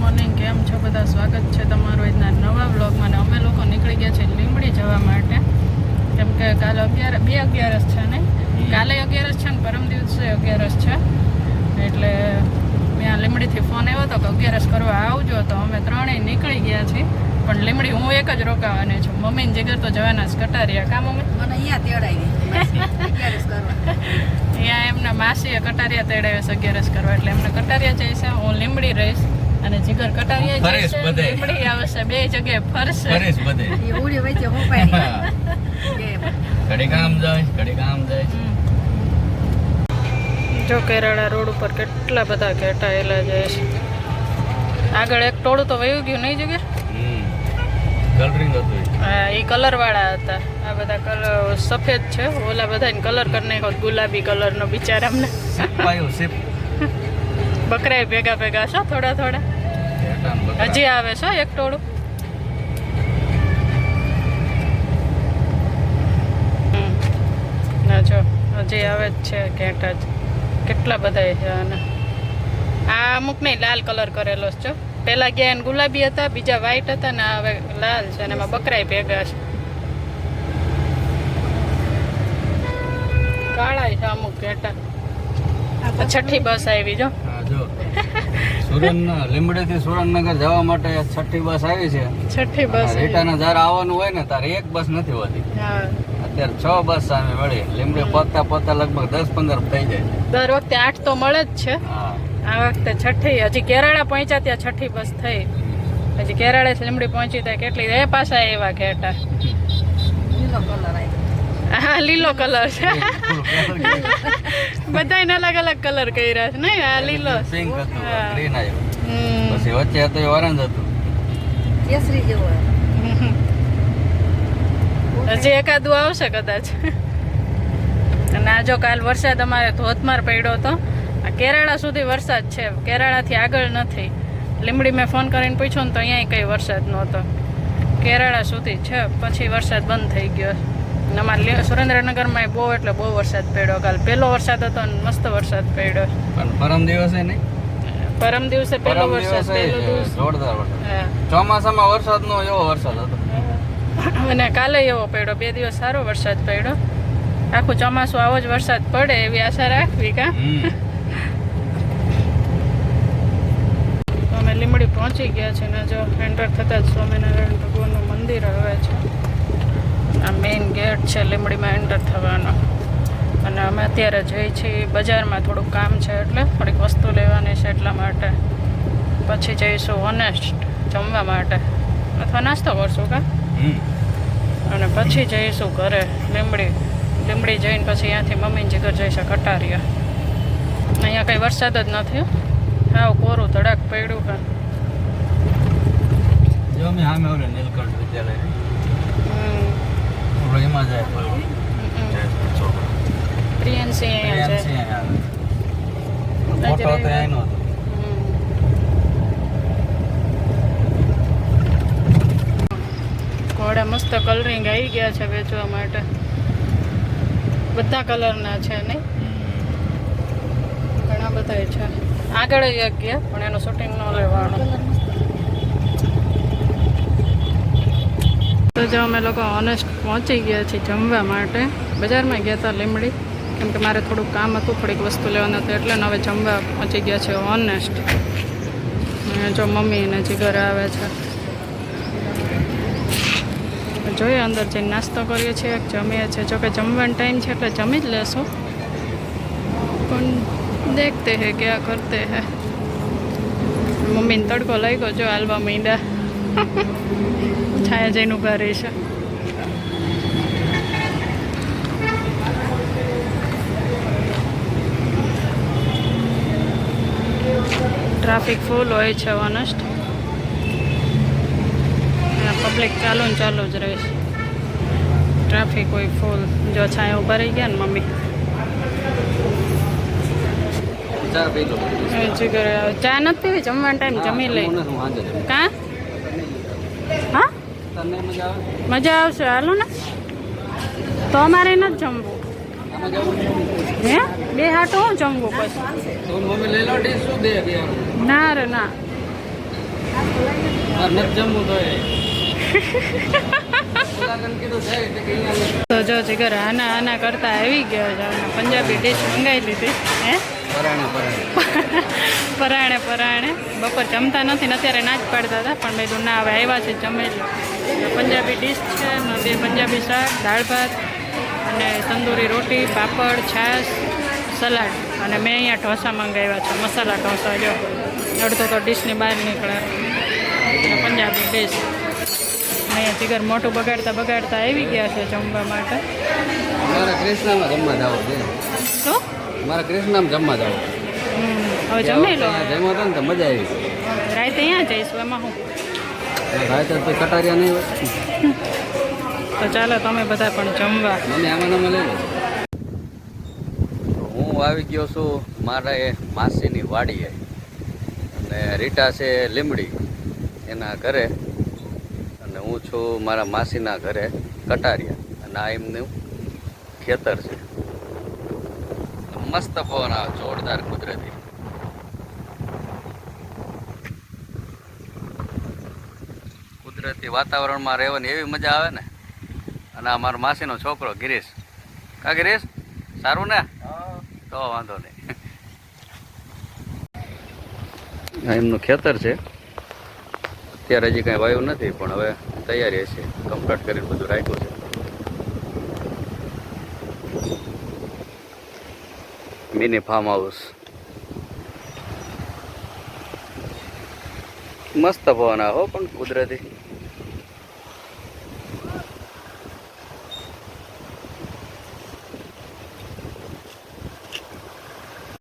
Morning કેમ છો? બધા સ્વાગત છે તમારું આજના નવા બ્લોગમાં ને અમે લોકો નીકળી ગયા છે લીંબડી જવા માટે. કેમ કે કાલે અગિયાર બે અગિયારસ છે ને? કાલે અગિયારસ છે ને પરમ દિવસે અગિયારસ છે. એટલે ત્યાં લીંબડીથી ફોન આવ્યો હતો કે અગિયારસ કરવા આવજો. તો અમે ત્રણેય નીકળી ગયા છીએ. પણ લીંબડી હું એક જ રોકાવાની છું. મમ્મી ને જીગર તો જવાના જ કટારિયા કા મમ્મી? મને અહીંયા તેડાવી અહીંયા એમના માસીએ કટારિયા તેડાવ્યા છે અગિયારસ કરવા. એટલે એમને કટારિયા જઈશ હું લીંબડી રહીશ. અને જીગર કટારિયા ફરેશ બધે. લીંબડી આવશે બે જગ્યાએ ફરશે. ફરેશ બધે. એ ઉડી વચ્ચે હોપાઈ ઘડી કામ જાય ઘડી કામ જાય જો કેરાળા રોડ ઉપર કેટલા બધા ઘેટાયેલા જાય છે. આગળ એક ટોળું તો વયું ગયું નહીં જગ્યા? કલરિંગ હતું હા એ કલર વાળા હતા. આ બધા કલર સફેદ છે. ઓલા બધા કલર કરી નાખ્યો ગુલાબી કલરનો બિચારામને પાયો સિપ. બકરાય ભેગા ભેગા છો થોડા થોડા? હજી આવે છે એક ટોળું? હમ. ના જો હજી આવે જ છે ઘેટા જ. કેટલા બધા છે અને આ અમુક નહીં લાલ કલર કરેલો છે જો. પેલા ગયા એને ગુલાબી હતા બીજા વ્હાઈટ હતા ને હવે લાલ છે અને એમાં બકરાય ભેગા છે. કાળા છે અમુક ઘેટા. આ છઠ્ઠી બસ આવી જો. હા જો થી લીંબડેથી જવા માટે છઠ્ઠી બસ આવી છે. છઠ્ઠી બસ રીટાના જયારે આવવાનું હોય ને તારે એક બસ નથી હોતી. અત્યારે છ બસ સામે મળી. લીમડે પહોંચતા પહોંચતા લગભગ દસ પંદર થઈ જાય દર વખતે આઠ તો મળે જ છે. આ વખતે છઠ્ઠી હજી કેરાળા પહોંચ્યા ત્યાં છઠ્ઠી બસ થઈ. હજી કેરાળે લીમડી પહોંચી ત્યાં કેટલી એ પાછા એવા ઘેટા. લીલો કલર આવ્યો હા લીલો કલર. છે બધાને અલગ અલગ કલર કર્યા છે નહીં? આ લીલો. પિંક હતો ગ્રીન આવ્યો. પછી વચ્ચે હતો એ ઓરેન્જ હતો. કેસરી જેવો હજી એકાદું આવશે કદાચ. અને આ જો કાલ વરસાદ અમારે ધોધમાર પડ્યો હતો. આ કેરાળા સુધી વરસાદ છે. કેરાળાથી આગળ નથી. લીમડી મેં ફોન કરીને પૂછ્યું ને તો અહીંયા કંઈ વરસાદ નહોતો. કેરાળા સુધી છે. પછી વરસાદ બંધ થઈ ગયો. અને અમારે સુરેન્દ્રનગરમાં બહુ એટલે બહુ વરસાદ પડ્યો. કાલ પહેલો વરસાદ હતો ને મસ્ત વરસાદ પડ્યો. પણ પરમ દિવસે નહીં? પરમ દિવસે પહેલો વરસાદ પહેલો દિવસ. જોરદાર વરસાદ. ચોમાસામાં વરસાદનો એવો વરસાદ હતો. અને કાલે એવો પડ્યો. બે દિવસ સારો વરસાદ પડ્યો. આખું ચોમાસું આવો જ વરસાદ પડે એવી આશા રાખવી કા. અમે લીમડી પહોંચી ગયા છે ને જો એન્ટર થતા જ સ્વામિનારાયણ ભગવાનનું મંદિર આવે છે આ મેઇન ગેટ છે લીમડીમાં એન્ટર થવાનો. અને અમે અત્યારે જઈ છીએ બજારમાં થોડુંક કામ છે એટલે થોડીક વસ્તુ લેવાની છે એટલા માટે. પછી જઈશું ઓનેસ્ટ જમવા માટે. અથવા નાસ્તો કરશું કા? અને પછી જઈશું ઘરે લીમડી. લીમડી જઈને પછી અહીંયાથી મમ્મીને જીગર જઈશું કટારીયા અહીંયા કંઈ વરસાદ જ નથી. હાવ કોરું ધડાક પડ્યું હા જો અમે સામે ઓલે નીલકંઠ વિદ્યાલય. ઓલો એમાં જાય. છોકરો પ્રિયંશી અહીંયા છે. પ્રિયાંશી અહીંયા આવે. ફોટો તો એનો હતો. ઘોડા મસ્ત કલરિંગ આવી ગયા છે વેચવા માટે. બધા કલરના છે નહીં? ઘણા બધા છે. આગળ ગયા પણ એનું શૂટિંગ ન લેવાનું. તો જો અમે લોકો ઓનેસ્ટ પહોંચી ગયા છીએ જમવા માટે. બજારમાં ગયા હતા લીમડી. કેમ કે મારે થોડુંક કામ હતું, થોડીક વસ્તુ લેવાનું હતું એટલે હવે જમવા પહોંચી ગયા છે ઓનેસ્ટ જો મમ્મી અને જીગર આવે છે. જોઈએ અંદર જઈને નાસ્તો કરીએ છીએ જમીએ છીએ. જોકે જમવાનો ટાઈમ છે એટલે જમી જ લેશું. પણ દેખતે હે, ક્યાં કરતે હે. મમ્મીને તડકો લાગ્યો, જો હાલવા માંડ્યા. છાયા જઈને ઊભા રહેશે છે. ટ્રાફિક ફૂલ હોય છે ઓનેસ્ટ પબ્લિક ચાલુ ને ચાલુ જ રહે છે. ટ્રાફિક હોય ફૂલ જો છાંય રહી ગયા ને મમ્મી. ચા નથી પીવી? જમવાનો ટાઈમ જમી લઈ કા? હા? મજા આવશે હાલો ને. તો અમારે નથી જમવું. હે? બે હાટો હું જમવું પછી. ના રે ના. તો જો જીગર આના આના કરતા આવી ગયો છે પંજાબી ડીશ મંગાવી લીધી. હે? પરાણે પરાણે. બપોર જમતા નથી ને અત્યારે ના જ પાડતા હતા પણ મેં ના હવે આવ્યા છે જમી પંજાબી ડીશ છે એમાં બે પંજાબી શાક દાળ ભાત અને તંદૂરી રોટી પાપડ છાશ સલાડ. અને મેં અહીંયા ઢોસા મંગાવ્યા છે મસાલા ઢોસા જો. અડધો તો ડીશની બહાર નીકળે. પંજાબી ડીશ. અહીંયા જીગર મોટું બગાડતા બગાડતા આવી ગયા છે જમવા માટે. મારા કૃષ્ણામાં જમવા જાવ છે. તો મારા કૃષ્ણામાં જમવા જાવ હવે જમી લો. જમવા હતા ને તો મજા આવી રાતે અહીંયા જઈશું એમાં હું? રાતે તો કટારિયા નહીં હોય. તો ચાલો તમે બધા પણ જમવા. મને આમાં નામાં લઈ હું આવી ગયો છું મારા એ માસીની વાડીએ. અને રીટા છે લીમડી એના ઘરે. અને હું છું મારા માસીના ઘરે કટારિયા. અને આ એમનું ખેતર છે. મસ્ત પવન આવે જોરદાર કુદરતી. કુદરતી વાતાવરણમાં રહેવાની એવી મજા આવે ને? અને આ મારો માસીનો છોકરો ગિરીશ. કા ગિરીશ? સારું ને? તો વાંધો નહીં. એમનું ખેતર છે. અત્યારે હજી કાંઈ વાયુ નથી, પણ હવે તૈયારી હશે. કમ્પ્લીટ કરીને બધું રાખ્યું છે. Mini farm house. મસ્ત પવન આવો પણ કુદરતી.